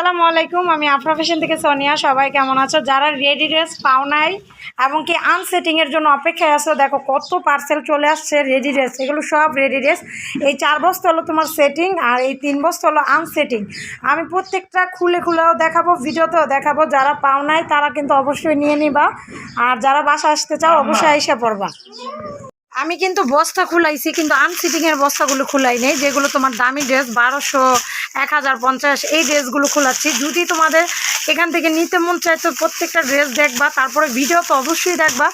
আসসালামু আলাইকুম, আমি আফরা ফ্যাশন থেকে সোনিয়া। সবাই কেমন আছো? যারা রেডি ড্রেস পাও নাই এবং কি আনসেটিংয়ের জন্য অপেক্ষায় আছো, দেখো কত পার্সেল চলে আসছে রেডি ড্রেস এগুলো সব রেডি ড্রেস এই চার বস্তা হলো তোমার সেটিং আর এই তিন বস্তা হলো আনসেটিং আমি প্রত্যেকটা খুলে খুলেও দেখাবো, ভিডিওতেও দেখাবো। যারা পাও নাই, তারা কিন্তু অবশ্যই নিয়ে নিবা। আর যারা বাসা আসতে চাও, অবশ্যই এসে পড়বা। আমি কিন্তু বস্তা খুলাইছি, কিন্তু আনসিটিংয়ের বস্তাগুলো খুলাই নেই, যেগুলো তোমার দামি ড্রেস বারোশো, এক হাজার পঞ্চাশ, এই ড্রেসগুলো খোলাচ্ছি। যদি তোমাদের এখান থেকে নিতে মন চায় তো প্রত্যেকটা ড্রেস দেখবা, তারপরে ভিডিও তো অবশ্যই দেখবা।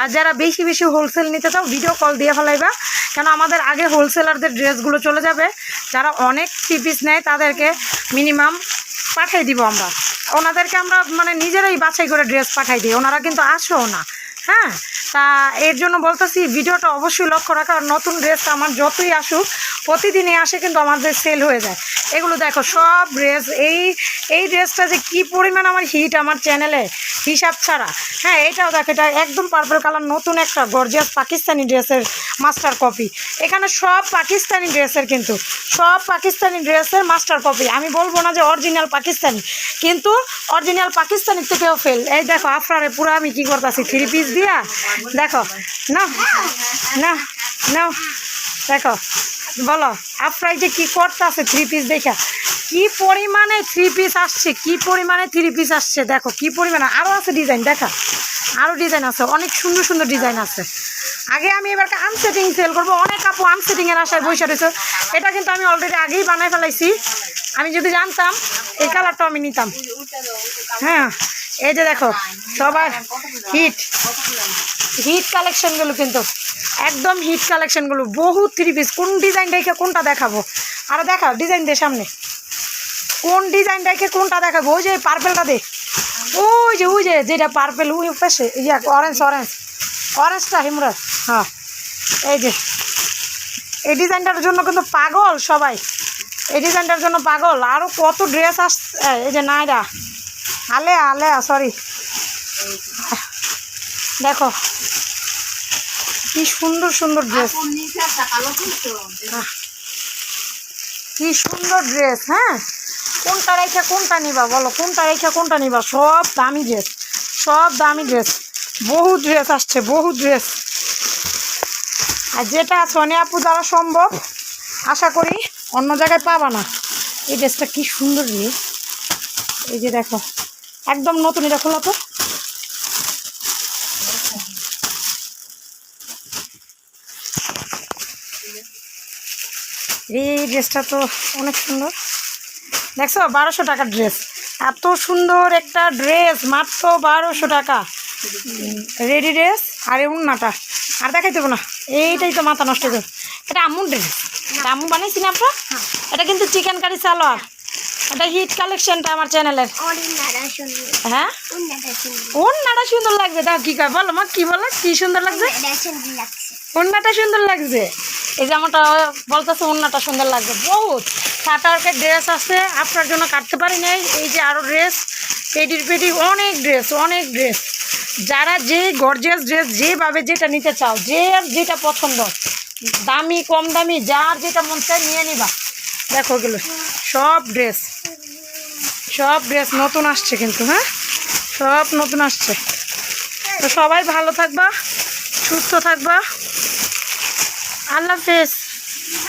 আর যারা বেশি বেশি হোলসেল নিতে চাও ভিডিও কল দিয়ে ফেলাইবা। কেন আমাদের আগে হোলসেলারদের ড্রেসগুলো চলে যাবে। যারা অনেক থ্রি পিস নেয়, তাদেরকে মিনিমাম পাঠিয়ে দিব আমরা। ওনাদেরকে আমরা মানে নিজেরাই বাছাই করে ড্রেস পাঠাই দিই। ওনারা কিন্তু আসেও না। হ্যাঁ? তা এর জন্য বলতেছি, ভিডিওটা অবশ্যই লক্ষ্য রাখা আর নতুন ড্রেস আমার যতই আসুক, প্রতিদিনই আসে কিন্তু আমাদের সেল হয়ে যায়। এগুলো দেখো, সব ড্রেস এই এই ড্রেসটা যে কি পরিমাণ আমার হিট আমার চ্যানেলে হিসাব ছাড়া। হ্যাঁ এটাও দেখো, এটা একদম পার্পল কালার নতুন একটা গর্জিয়াস পাকিস্তানি ড্রেসের মাস্টার কপি এখানে সব পাকিস্তানি ড্রেসের কিন্তু, সব পাকিস্তানি ড্রেসের মাস্টার কপি আমি বলব না যে অরিজিনাল পাকিস্তানি, কিন্তু অরিজিনাল পাকিস্তানির থেকেও ফেল এই দেখো, আফরারে পুরো আমি কী করতেছি থ্রি পিস দিয়া দেখো না না না দেখো বলো আফরাই যে কী করতেছে থ্রি পিস দেখা কি পরিমাণে থ্রি পিস আসছে কি পরিমাণে থ্রি পিস আসছে দেখো কি পরিমাণে আরও আছে ডিজাইন দেখা আরও ডিজাইন আছে অনেক সুন্দর সুন্দর ডিজাইন আছে। আগে আমি এবার আনসেটিং সেল করব অনেক আপু আনসেটিংয়ের আশায় বসে রয়েছে এটা কিন্তু আমি অলরেডি আগেই বানাই ফেলাইছি। আমি যদি জানতাম এই কালারটাও আমি নিতাম। হ্যাঁ এই যে দেখো, সবার হিট হিট কালেকশনগুলো কিন্তু, একদম হিট কালেকশনগুলো বহুত থ্রি পিস কোন ডিজাইন দেখে কোনটা দেখাবো? আর দেখা ডিজাইন দে সামনে। কোন ডিজাইন দেখে কোনটা দেখাবো? ওই যে পার্পেলটা দে। ওই যে ওই যে, যেটা পার্পেল ওই পাশে ইয়া অরেঞ্জ অরেঞ্জ অরেঞ্জটা হিমরাজ। হ্যাঁ এই যে। এই ডিজাইনটার জন্য কিন্তু পাগল সবাই। এই ডিজাইনটার জন্য পাগল। আরও কত ড্রেস আস এই যে নাইরা আলে আলে সরি দেখো কি সুন্দর সুন্দর ড্রেস কি সুন্দর ড্রেস হ্যাঁ? কোনটা রেখে কোনটা নিবা বলো? কোনটা রেখে কোনটা নিবা? সব দামি ড্রেস সব দামি ড্রেস বহু ড্রেস আসছে বহু ড্রেস আর যেটা সোনিয়া আপু দ্বারা সম্ভব আশা করি অন্য জায়গায় পাবা না। এই ড্রেসটা কি সুন্দর রে। এই যে দেখো। একদম নতুন এটা খোলা তো। এই ড্রেসটা তো অনেক সুন্দর। দেখছ বারোশো টাকার ড্রেস। এত সুন্দর একটা ড্রেস মাত্র বারোশো টাকা। রেডি ড্রেস আর এই উন্নাটা। আর দেখাই দেবো না এইটাই তো মাথা নষ্ট করে। এটা আম্মুর ড্রেস। আম্মু বানিয়েছি না আপনার এটা কিন্তু চিকেন কারি সালোয়ার। এটা হিট কালেকশনটা আমার চ্যানেলের হ্যাঁ? উন্নাটা সুন্দর লাগছে? দেখো কি কয় বলো মা কি বলো কি সুন্দর লাগছে? উন্নাটা সুন্দর লাগছে? এই জামাটা বলতেছে উন্নাটা সুন্দর লাগছে। বহুত। সাটারকের ড্রেস আছে আপনার জন্য কাটতে পারি নাই। এই যে আরও ড্রেস পেটির পেটি অনেক ড্রেস অনেক ড্রেস যারা যে গর্জিয়াস ড্রেস যেভাবে যেটা নিতে চাও যে আর যেটা পছন্দ দামি কম দামি যার যেটা মন চায় নিয়ে নিবা। দেখো গেলো সব ড্রেস সব ড্রেস নতুন আসছে কিন্তু হ্যাঁ? সব নতুন আসছে। তো সবাই ভালো থাকবা, সুস্থ থাকবা। আল্লাহ হাফেজ।